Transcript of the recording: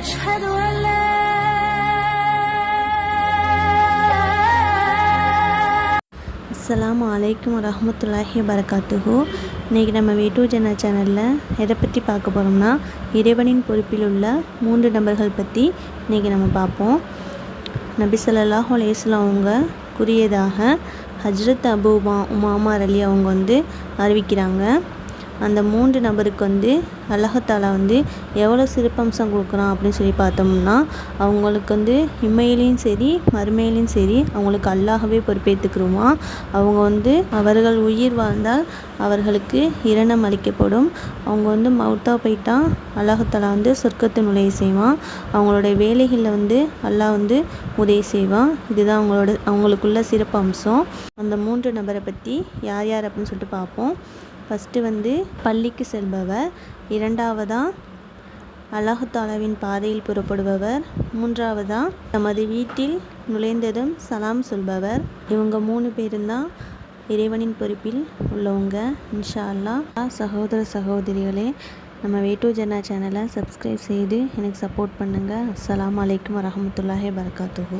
أشهد أن لا அஸ்ஸலாமு அலைக்கும் வரஹ்மத்துல்லாஹி வரகாத்துஹு இன்றைக்கி நம்ம வீட்டு ஜன சேனலில் எதை பற்றி பார்க்க போகிறோம்னா இறைவனின் பொறுப்பில் உள்ள மூன்று நபர்கள் பற்றி இன்றைக்கி நம்ம பார்ப்போம் நபி ஸல்லல்லாஹு அலைஹி வஸல்லம் அவங்க கூறியதாக ஹஜ்ரத் அபு உமா உமாமார் அலி அவங்க வந்து அறிவிக்கிறாங்க அந்த மூன்று நபருக்கு வந்து அல்லாஹாலா வந்து எவ்வளோ சிறப்பம்சம் கொடுக்குறான் அப்படின்னு சொல்லி பார்த்தோம்னா அவங்களுக்கு வந்து இம்மையிலையும் சரி மறுமையிலையும் சரி அவங்களுக்கு அல்லாஹவே பொறுப்பேற்றுக்குருமா அவங்க வந்து அவர்கள் உயிர் வாழ்ந்தால் அவர்களுக்கு இரணம் அளிக்கப்படும். அவங்க வந்து மவுத்தா போயிட்டா அல்லாஹாலா வந்து சொர்க்கத்தை நுழைய செய்வான். அவங்களுடைய வேலைகளில் வந்து அல்லாஹ் வந்து உதவி செய்வான். இதுதான் அவங்களோட அவங்களுக்குள்ள சிறப்பு அம்சம் அந்த மூன்று நபரை பற்றி யார் யார் அப்படின்னு சொல்லிட்டு பார்ப்போம். ஃபஸ்ட்டு வந்து பள்ளிக்கு செல்பவர் இரண்டாவதாக அல்லாஹாலாவின் பாதையில் புறப்படுபவர் மூன்றாவதாக தமது வீட்டில் நுழைந்ததும் சலாம் சொல்பவர். இவங்க மூணு பேரும் தான் இறைவனின் பொறுப்பில் உள்ளவங்க. இன்ஷா அல்லாஹ் சகோதர சகோதரிகளே நம்ம வேட்டூ ஜன்னா சேனலை சப்ஸ்கிரைப் செய்து எனக்கு சப்போர்ட் பண்ணுங்கள் அஸ்லாம் அலைக்கும் வரஹமத்துல்லாஹி வரகாத்துஹு